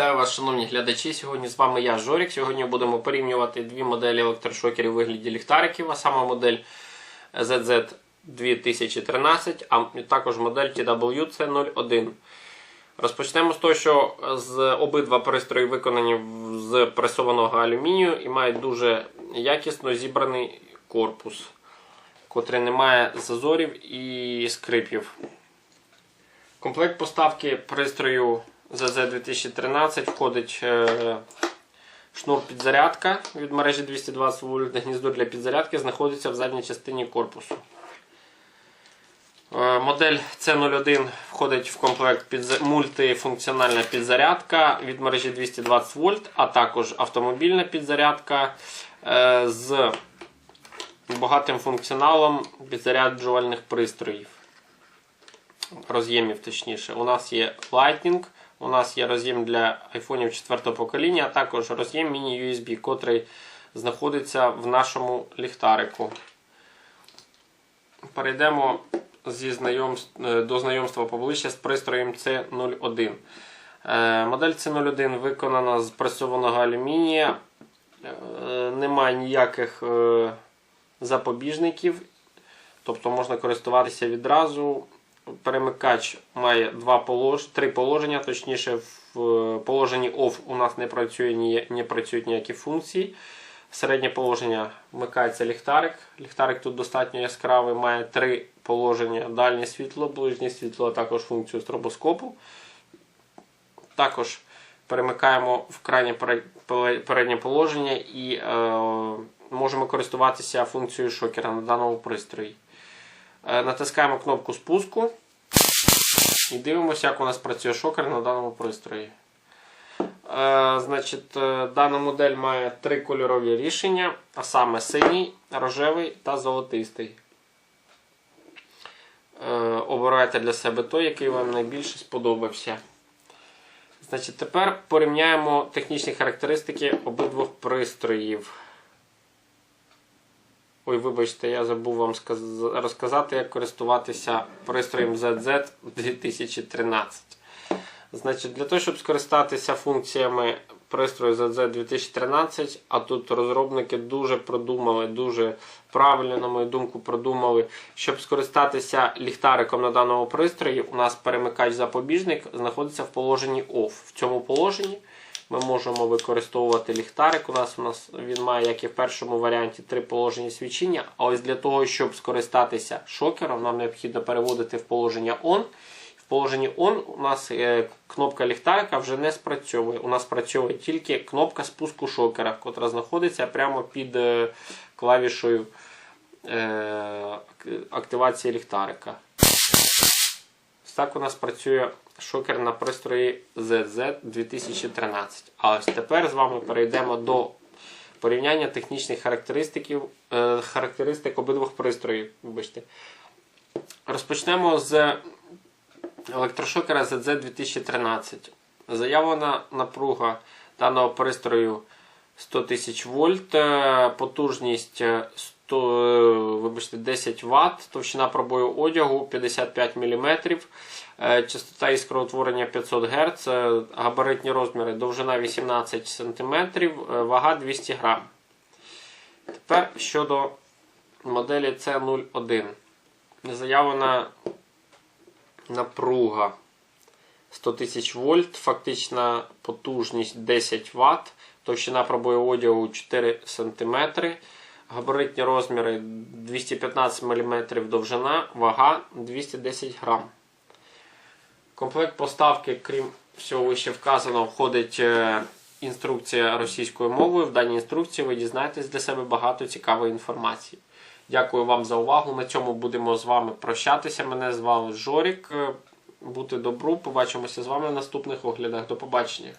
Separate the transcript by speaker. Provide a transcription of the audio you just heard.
Speaker 1: вас, шановні глядачі. Сьогодні з вами я, Жорік. Сьогодні будемо порівнювати дві моделі електрошокерів у вигляді ліхтариків, а саме модель ZZ 2013, а також модель TWC01. Розпочнемо з того, що з обидва пристрої виконані з пресованого алюмінію і мають дуже якісно зібраний корпус, котрий не має зазорів і скрипів. Комплект поставки пристрою ZZ 2013 входить е, шнур підзарядка від мережі 220 вольт. Гніздо для підзарядки знаходиться в задній частині корпусу. Е, Модель C01 входить в комплект мультифункціональна підзарядка від мережі 220 вольт, а також автомобільна підзарядка е, з багатим функціоналом підзаряджувальних пристроїв роз'ємів, точніше. У нас є Lightning, у нас є роз'єм для айфонів 4 покоління, а також роз'єм міні-USB, котрий знаходиться в нашому ліхтарику. Перейдемо зі знайомств, е, до знайомства поближче з пристроєм C01. Е, Модель C01 виконана з пресованого алюмінія. Е, Немає ніяких запобіжників, тобто можна користуватися відразу перемикач має два полож... три положення, точніше, в е, положенні OFF у нас не, працює не працюють ніякі функції. Середнє положення вмикається ліхтарик. Ліхтарик тут достатньо яскравий, має три положення: дальнє світло, ближнє світло, а також функцію стробоскопу. Також перемикаємо в крайнє переднє положення і е, можемо користуватися функцією шокера на даному пристрої. Е, Натискаємо кнопку спуску і дивимося, як у нас працює шокер на даному пристрої. Е, Значить, е, Дана модель має три кольорові рішення, а саме синій, рожевий та золотистий. Обирайте для себе той, який вам найбільше сподобався. Значить, Тепер порівняємо технічні характеристики обидвох пристроїв. Ой, вибачте, я забув вам розказати, як користуватися пристроєм ZZ 2013. Значить, для того, щоб скористатися функціями пристрою ZZ 2013, а тут розробники дуже продумали, дуже правильно, на мою думку, продумали. Щоб скористатися ліхтариком на даному пристрої, у нас перемикач-запобіжник знаходиться в положенні OFF. В цьому положенні ми можемо використовувати ліхтарик. У нас у нас він має, як і в першому варіанті, три положення свічення. А ось для того, щоб скористатися шокером, нам необхідно переводити в положення ON. В положенні ON у нас е, кнопка ліхтарика вже не спрацьовує. У нас працює тільки кнопка спуску шокера, котра знаходиться прямо під е, клавішою е, активації ліхтарика. Так у нас працює шокер на пристрої ZZ 2013. А ось тепер з вами перейдемо до порівняння технічних характеристиків, е, характеристик обидвох пристроїв. Вибачте. Розпочнемо з електрошокера ZZ 2013. Заявлена напруга даного пристрою 100 тисяч вольт, е, потужність е, 100, е, вибачте, 10 Вт, товщина пробою одягу 55 мм, е, частота іскроутворення 500 Гц, е, габаритні розміри довжина 18 см, е, вага 200 г. Тепер щодо моделі C01. Заявлена напруга 100 тисяч вольт, фактична потужність 10 Вт, товщина пробою одягу 4 см, габаритні розміри 215 мм довжина, вага 210 грам. В комплект поставки, крім всього вище вказаного, входить е, інструкція російською мовою. В даній інструкції ви дізнаєтесь для себе багато цікавої інформації. Дякую вам за увагу. На цьому будемо з вами прощатися. Мене звав Жорік. Е, Бути добру. Побачимося з вами в наступних оглядах. До побачення.